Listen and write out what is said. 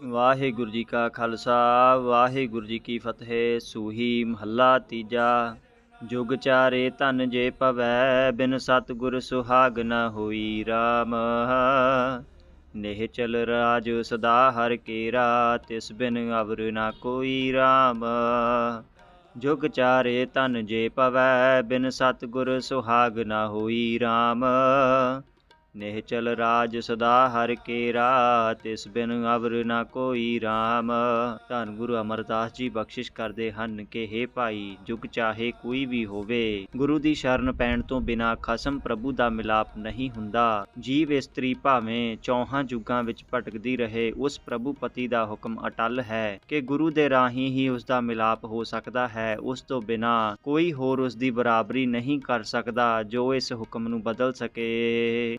ਵਾਹਿਗੁਰੂ ਜੀ ਕਾ ਖਾਲਸਾ, ਵਾਹਿਗੁਰੂ ਜੀ ਕੀ ਫਤਿਹ। ਸੂਹੀ ਮਹੱਲਾ ਤੀਜਾ, ਜੁਗ ਚਾਰੇ ਧਨ ਜੇ ਪਵੈ, ਬਿਨ ਸਤਿਗੁਰ ਸੁਹਾਗ ਨ ਹੋਈ RAM ਨੇਹ ਚਲ ਰਾਜ ਸਦਾ ਹਰ ਕੇਰਾ, ਤਿਸ ਬਿਨ ਅਵਰ ਨਾ ਕੋਈ RAM ਜੁਗ ਚਾਰੇ ਧਨ ਜੇ ਪਵੈ, ਬਿਨ ਸਤਿਗੁਰ ਸੁਹਾਗ ਨ ਹੋਈ RAM ਨੇਹ ਰਾਜ ਸਦਾ ਹਰ ਕੇਰਾ ਤਿਸ ਬਿਨ ਅਵਰ ਨਾ ਕੋਈ RAM ਧੰਨ ਗੁਰੂ ਅਮਰਦਾਸ ਜੀ ਬਖਸ਼ਿਸ਼ ਕਰਦੇ ਹਨ ਕਿ हे ਭਾਈ, ਜੁਗ ਚਾਹੇ ਕੋਈ ਵੀ ਹੋਵੇ, ਗੁਰੂ ਦੀ ਸ਼ਰਨ ਪੈਣ ਤੋਂ ਬਿਨਾ ਖਸਮ ਪ੍ਰਭੂ ਦਾ ਮਿਲਾਪ ਨਹੀਂ ਹੁੰਦਾ। ਜੀਵ ਇਸਤਰੀ ਭਾਵੇਂ ਚੌਹਾਂ ਜੁਗਾਂ ਵਿੱਚ ਭਟਕਦੀ ਰਹੇ, ਉਸ ਪ੍ਰਭੂ ਪਤੀ ਦਾ ਹੁਕਮ ਅਟਲ ਹੈ ਕਿ ਗੁਰੂ ਦੇ ਰਾਹੀਂ ਹੀ ਉਸ ਦਾ ਮਿਲਾਪ ਹੋ ਸਕਦਾ ਹੈ। ਉਸ ਤੋਂ ਬਿਨਾ ਕੋਈ ਹੋਰ ਉਸ ਦੀ ਬਰਾਬਰੀ ਨਹੀਂ ਕਰ ਸਕਦਾ ਜੋ ਇਸ ਹੁਕਮ ਨੂੰ ਬਦਲ ਸਕੇ।